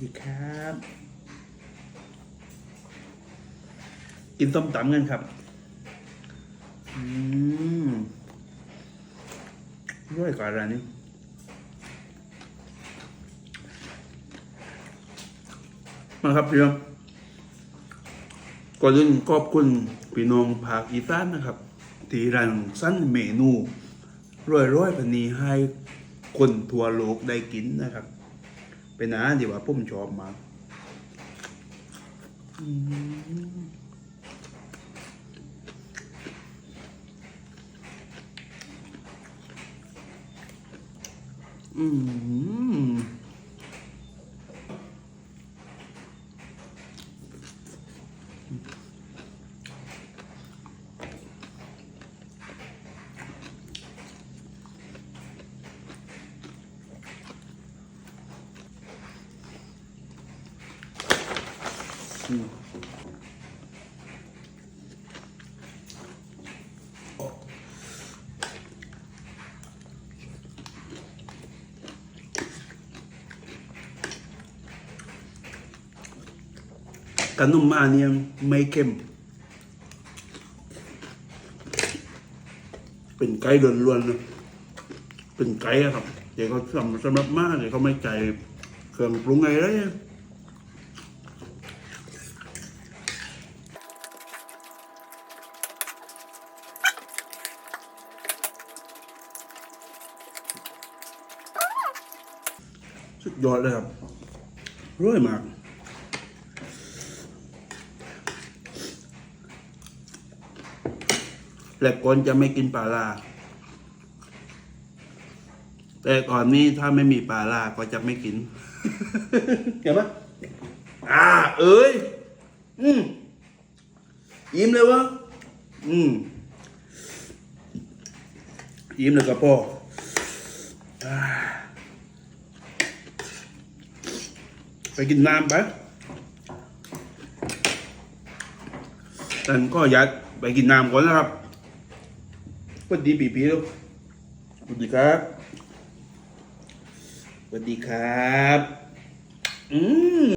ดีครับ กินต้มตำกันครับ อืมด้วยกับอะไรนี่มาครับพี่น้องก่อนอื่นขอบคุณพี่น้องภาคอีสานนะครับ ที่รังสรรเมนูร้อยๆพันนี้ให้คนทั่วโลกได้กินนะครับ เป็นอาหารที่ว่าผมชอบมากอืม ขนมอันนี้ไม่เค็ม เป็นไก่ล้วนๆนะเป็นไก่ครับ เดี๋ยวเขาสำสำหรับมากเดี๋ยวเขาไม่ใจเครื่องปรุงไงเลย สุดยอดเลยครับร่อยมากและก่อนจะไม่กินปลาลาแต่ก่อนนี้ถ้าไม่มีปลาลาก็จะไม่กินเห็นไหมอ่า เอ้ย อืมยิ้มเลยวะ อืมยิ้มเลยกับพ่ออ่า ไปกินน้ำไปแต่ก็อยากไปกินน้ำก่อนนะครับสวัสดีปีปีลูกสวัสดีครับสวัสดีครับ อืม